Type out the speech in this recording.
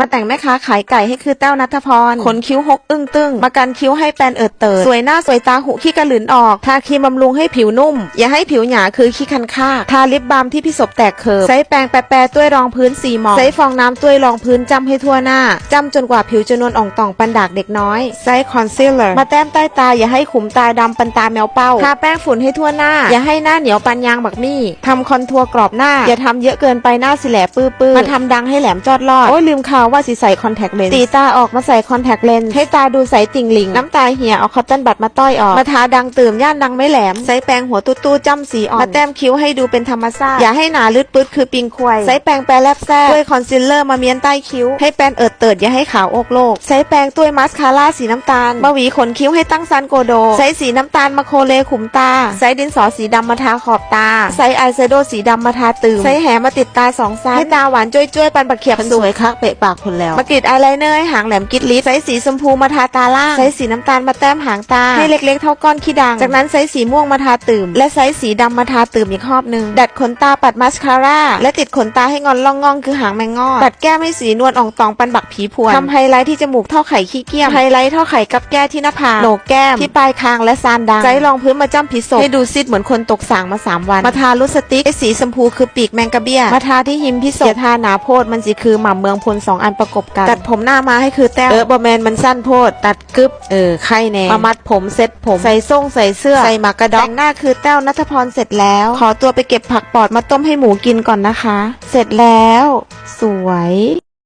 มาแต่งแม่ค้าขายไก่ให้คือแต้วนัทพร ขนคิ้วหกอึ้งตึงมากันคิ้วให้แปนเอิดเติด สวยหน้าสวยตาหุขี้กระหลืนออก ทาครีมบำรุงให้ผิวนุ่ม อย่าให้ผิวหนาคือขี้คันค่า ทาลิปบาล์มที่พี่ศพแตกเคิร์ฟใช้แปรงแปรๆต้วยรองพื้นสีหมองใช้ฟองน้ำต้วยรองพื้นจำให้ทั่วหน้า จำจนกว่าผิวจะนวลอ่องต่องปันดากเด็กน้อย ใช้คอนซีลเลอร์ มาแต้มใต้ตาอย่าให้ขุมตาดำปันตาแมวเป้า ทาแป้งฝุ่นให้ทั่วหน้า อย่าให้หน้าเหนียวปันยางบักมี่ทำคอนทัวร์กรอบหน้า อย่าทำเยอะเกินไปหน้าสิแหลปื้อๆมาทำดังให้แหลมจอดลอด โอ้ยลืมข่าวว่าสิใส่คอนแทคเลนส์ตีตาออกมาใส่คอนแทคเลนส์ให้ตาดูใสติ่งหลิง น้ำตาเหี่ยเอาคอตตอนบัดมาต้อยออก มาทาดังตื่มย่านดังไม่แหลม ใส่แปรงหัวตู้ตู้จ้ำสีอ่อน มาแต้มคิ้วให้ดูเป็นธรรมชาติ อย่าให้หนาลืดปืดคือปิงควาย ใส่แปรงแปรแลบแซ่ด้วยคอนซีลเลอร์มาเมียนใต้คิ้ว ให้แปนเอิดเติดอย่าให้ขาวอกโลกใช้แปรงตัวยมัสคาร่าสีน้ำตาลมาหวีขนคิ้วให้ตั้งซันโกโดใช้สีน้ำตาลมาโคเลขุมตาใช้ดินสอสีดำมาทาขอบตาใช้อายแชโดว์สีดำมาทาตื่มใช้แหมาติดตาสองซ้ายให้ตาหวานจ้วยจ้วยๆปันปักเขียบสวยคักเปะปากคนแล้ว มากรีดอายไลเนอร์ให้หางแหลมกิดลิปใช้สีชมพูมาทาตาล่างใช้สีน้ำตาลมาแต้มหางตา ให้เล็กๆเท่าก้อนขี้ดัง จากนั้นใช้สีม่วงมาทาตื่ม และใช้สีดำมาทาตื่มอีกรอบหนึ่งดัดขนตาปัดมาสคาร่าและติดขนตาให้งอนล่องง่องคือหางแมงงอดดัดแก้มให้สีนวลอ่องตองปันบักผีพวนทำไฮไลท์ที่จมูกเท่าไข่ขี้เกียจไฮไลท์เท่าไข่กับแก้ที่หน้าผากโหนกแก้มที่ปลายคางและซานดังใช้รองพื้นมาจ้ำพิษศพให้ดูซิดเหมือนคนตกสางมาสามวัน มาทาลุปสติกให้สีชมพูคือปีกแมงกะเบี้ยมาทาที่หิมพิศพอย่าทาหนาโพดมันสิคือหม่ำเมืองพลสองอันประกบกัน ตัดผมหน้ามาให้คือแต้วเออบอแมนมันสั้นโพด ตัดกึบเออไข่แน่มามัดผมเซ็ตผมใส่ส่งใส่เสื้อใส่หมากกระดอกแต่งหน้าคือแต้วนัทพรเสร็จแล้ว ขอตัวไปเก็บผักปอดมาต้มให้หมูกินก่อนนะคะ เสร็จแล้ว สวย